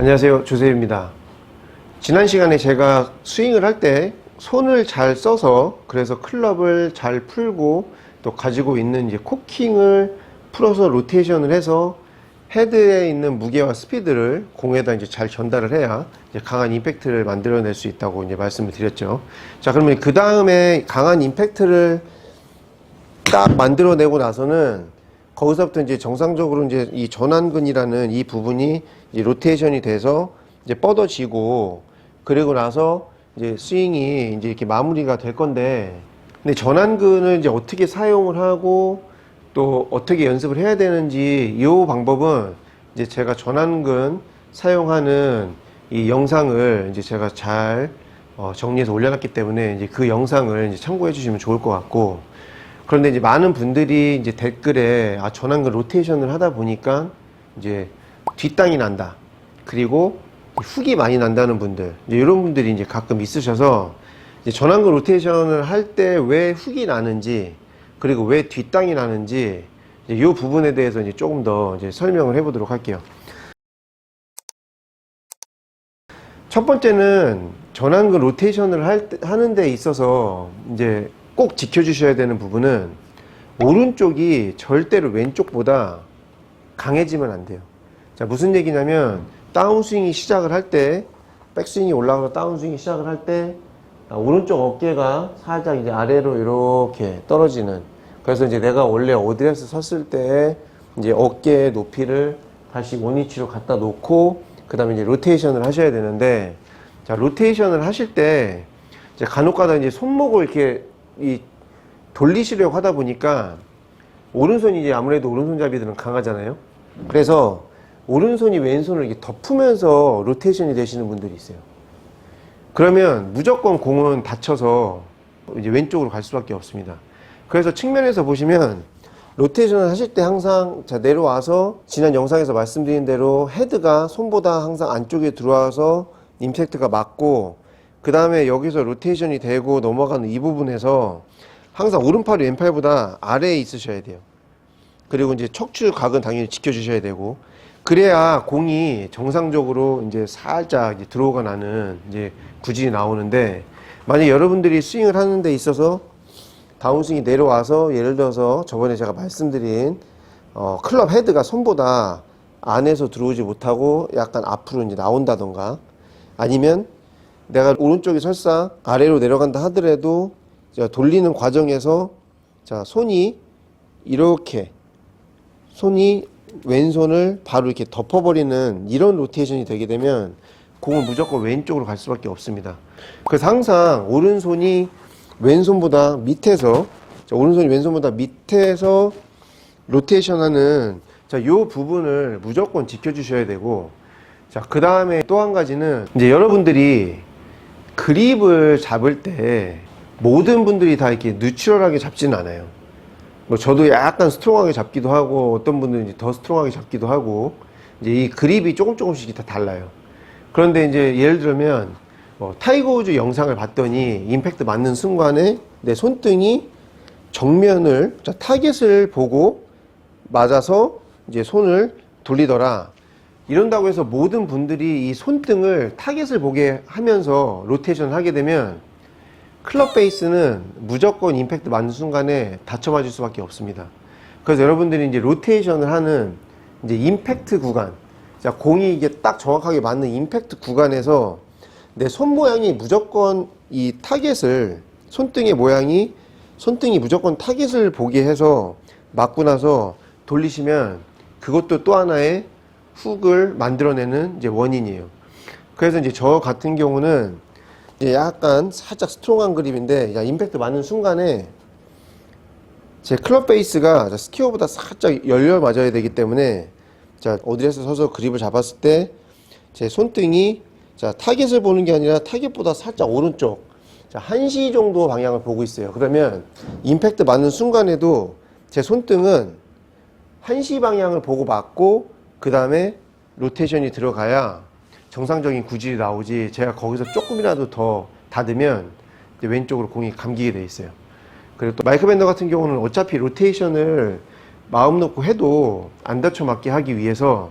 안녕하세요. 조세입니다. 지난 시간에 제가 스윙을 할 때 손을 잘 써서 그래서 클럽을 잘 풀고 또 가지고 있는 이제 코킹을 풀어서 로테이션을 해서 헤드에 있는 무게와 스피드를 공에다 이제 잘 전달을 해야 이제 강한 임팩트를 만들어낼 수 있다고 이제 말씀을 드렸죠. 자, 그러면 그 다음에 강한 임팩트를 딱 만들어내고 나서는 거기서부터 이제 정상적으로 이제 이 전완근이라는 이 부분이 이제 로테이션이 돼서 이제 뻗어지고 그리고 나서 이제 스윙이 이제 이렇게 마무리가 될 건데 근데 전완근을 이제 어떻게 사용을 하고 또 어떻게 연습을 해야 되는지 이 방법은 이제 제가 전완근 사용하는 이 영상을 이제 제가 잘 어, 정리해서 올려놨기 때문에 이제 그 영상을 이제 참고해 주시면 좋을 것 같고 그런데 이제 많은 분들이 이제 댓글에 아 전완근 로테이션을 하다 보니까 이제 뒷땅이 난다. 그리고 훅이 많이 난다는 분들 이런 분들이 이제 가끔 있으셔서 이제 전완근 로테이션을 할 때 왜 훅이 나는지 그리고 왜 뒷땅이 나는지 이 부분에 대해서 이제 조금 더 이제 설명을 해보도록 할게요. 첫 번째는 전완근 로테이션을 할 때- 하는 데 있어서 이제 꼭 지켜주셔야 되는 부분은 오른쪽이 절대로 왼쪽보다 강해지면 안 돼요. 자, 무슨 얘기냐면 다운스윙이 시작을 할 때, 백스윙이 올라가서 다운스윙이 시작을 할 때, 아, 오른쪽 어깨가 살짝 이제 아래로 이렇게 떨어지는. 그래서 이제 내가 원래 어드레스 섰을 때 이제 어깨 높이를 다시 원위치로 갖다 놓고, 그 다음에 이제 로테이션을 하셔야 되는데, 자, 로테이션을 하실 때, 이제 간혹 가다 이제 손목을 이렇게 이 돌리시려고 하다 보니까, 오른손이 이제 아무래도 오른손잡이들은 강하잖아요. 그래서 오른손이 왼손을 이렇게 덮으면서 로테이션이 되시는 분들이 있어요. 그러면 무조건 공은 다쳐서 이제 왼쪽으로 갈 수밖에 없습니다. 그래서 측면에서 보시면 로테이션을 하실 때 항상 자 내려와서 지난 영상에서 말씀드린 대로 헤드가 손보다 항상 안쪽에 들어와서 임팩트가 맞고 그 다음에 여기서 로테이션이 되고 넘어가는 이 부분에서 항상 오른팔이 왼팔보다 아래에 있으셔야 돼요. 그리고 이제 척추 각은 당연히 지켜주셔야 되고 그래야 공이 정상적으로 이제 살짝 이제 들어오가 나는 이제 구질이 나오는데 만약 여러분들이 스윙을 하는 데 있어서 다운스윙이 내려와서 예를 들어서 저번에 제가 말씀드린 어, 클럽 헤드가 손보다 안에서 들어오지 못하고 약간 앞으로 이제 나온다던가 아니면 내가 오른쪽이 설사 아래로 내려간다 하더라도 자, 돌리는 과정에서 자 손이 이렇게 손이 왼손을 바로 이렇게 덮어버리는 이런 로테이션이 되게 되면 공은 무조건 왼쪽으로 갈 수밖에 없습니다. 그래서 항상 오른손이 왼손보다 밑에서 자, 오른손이 왼손보다 밑에서 로테이션 하는 자, 요 부분을 무조건 지켜주셔야 되고 자, 그 다음에 또 한 가지는 이제 여러분들이 그립을 잡을 때 모든 분들이 다 이렇게 뉴트럴하게 잡지는 않아요. 뭐 저도 약간 스트롱하게 잡기도 하고 어떤 분들은 더 스트롱하게 잡기도 하고 이제 이 그립이 조금 조금씩 다 달라요. 그런데 이제 예를 들면 뭐 타이거 우즈 영상을 봤더니 임팩트 맞는 순간에 내 손등이 정면을 자, 타겟을 보고 맞아서 이제 손을 돌리더라. 이런다고 해서 모든 분들이 이 손등을 타겟을 보게 하면서 로테이션을 하게 되면 클럽 베이스는 무조건 임팩트 맞는 순간에 다쳐 맞을 수밖에 없습니다. 그래서 여러분들이 이제 로테이션을 하는 이제 임팩트 구간, 자, 공이 이게 딱 정확하게 맞는 임팩트 구간에서 내 손 모양이 무조건 이 타겟을, 손등의 모양이 손등이 무조건 타겟을 보게 해서 맞고 나서 돌리시면 그것도 또 하나의 훅을 만들어내는 이제 원인이에요. 그래서 이제 저 같은 경우는 이제 약간 살짝 스트롱한 그립인데 야, 임팩트 맞는 순간에 제 클럽 베이스가 자, 스키어보다 살짝 열려 맞아야 되기 때문에 자 어디에서 서서 그립을 잡았을 때 제 손등이 자 타겟을 보는 게 아니라 타겟보다 살짝 오른쪽 자 1시 정도 방향을 보고 있어요 그러면 임팩트 맞는 순간에도 제 손등은 1시 방향을 보고 맞고 그 다음에 로테이션이 들어가야 정상적인 구질이 나오지 제가 거기서 조금이라도 더 닫으면 왼쪽으로 공이 감기게 돼 있어요. 그리고 또 마이크 밴더 같은 경우는 어차피 로테이션을 마음 놓고 해도 안 다쳐 맞게 하기 위해서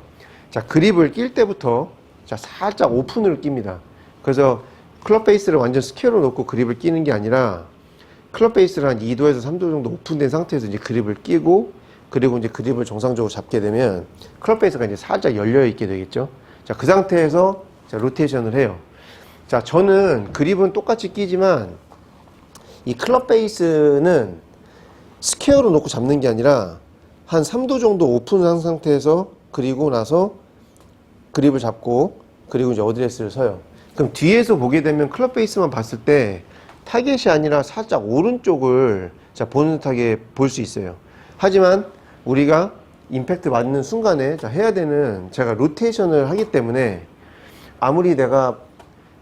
자 그립을 낄 때부터 자, 살짝 오픈을 낍니다. 그래서 클럽 베이스를 완전 스퀘어로 놓고 그립을 끼는 게 아니라 클럽 베이스를 한 2도에서 3도 정도 오픈된 상태에서 이제 그립을 끼고 그리고 이제 그립을 정상적으로 잡게 되면 클럽 베이스가 이제 살짝 열려 있게 되겠죠. 자, 그 상태에서 자, 로테이션을 해요. 자, 저는 그립은 똑같이 끼지만 이 클럽 베이스는 스퀘어로 놓고 잡는 게 아니라 한 3도 정도 오픈한 상태에서 그리고 나서 그립을 잡고 그리고 이제 어드레스를 서요. 그럼 뒤에서 보게 되면 클럽 베이스만 봤을 때 타겟이 아니라 살짝 오른쪽을 자 보는 듯하게 볼수 있어요. 하지만 우리가 임팩트 맞는 순간에 자 해야 되는 제가 로테이션을 하기 때문에 아무리 내가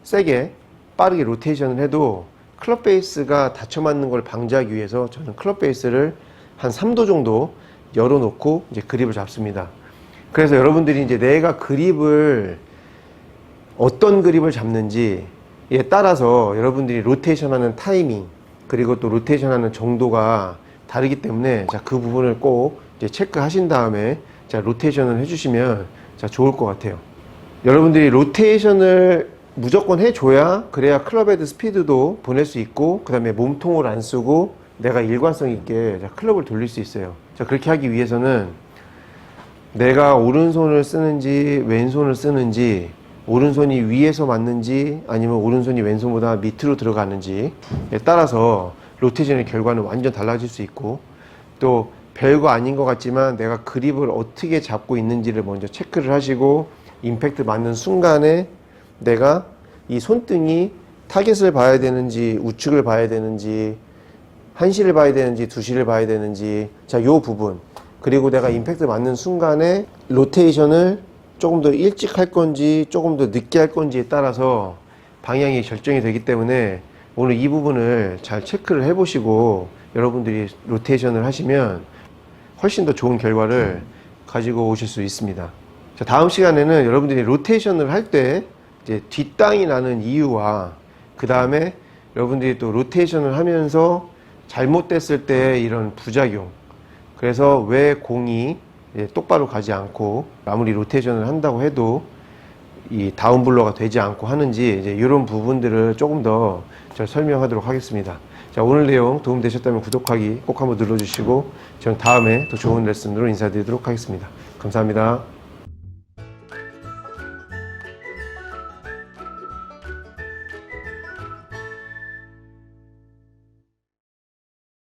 세게 빠르게 로테이션을 해도 클럽 베이스가 닫혀 맞는 걸 방지하기 위해서 저는 클럽 베이스를 한 3도 정도 열어놓고 이제 그립을 잡습니다. 그래서 여러분들이 이제 내가 그립을 어떤 그립을 잡는지에 따라서 여러분들이 로테이션 하는 타이밍 그리고 또 로테이션 하는 정도가 다르기 때문에 자, 그 부분을 꼭 이제 체크하신 다음에 자, 로테이션을 해주시면 자, 좋을 것 같아요. 여러분들이 로테이션을 무조건 해줘야 그래야 클럽헤드 스피드도 보낼 수 있고 그 다음에 몸통을 안 쓰고 내가 일관성 있게 자, 클럽을 돌릴 수 있어요. 자, 그렇게 하기 위해서는 내가 오른손을 쓰는지 왼손을 쓰는지 오른손이 위에서 맞는지 아니면 오른손이 왼손보다 밑으로 들어가는지에 따라서 로테이션의 결과는 완전 달라질 수 있고 또 별거 아닌 것 같지만 내가 그립을 어떻게 잡고 있는지를 먼저 체크를 하시고 임팩트 맞는 순간에 내가 이 손등이 타겟을 봐야 되는지 우측을 봐야 되는지 한시를 봐야 되는지 두시를 봐야 되는지 자 요 부분. 그리고 내가 임팩트 맞는 순간에 로테이션을 조금 더 일찍 할 건지 조금 더 늦게 할 건지에 따라서 방향이 결정이 되기 때문에 오늘 이 부분을 잘 체크를 해보시고 여러분들이 로테이션을 하시면 훨씬 더 좋은 결과를 가지고 오실 수 있습니다. 자, 다음 시간에는 여러분들이 로테이션을 할 때 이제 뒷땅이 나는 이유와 그 다음에 여러분들이 또 로테이션을 하면서 잘못됐을 때 이런 부작용 그래서 왜 공이 똑바로 가지 않고 아무리 로테이션을 한다고 해도 이 다운블러가 되지 않고 하는지 이제 이런 부분들을 조금 더 설명하도록 하겠습니다. 자, 오늘 내용 도움 되셨다면 구독하기 꼭 한번 눌러주시고 저는 다음에 더 좋은 레슨으로 인사드리도록 하겠습니다. 감사합니다.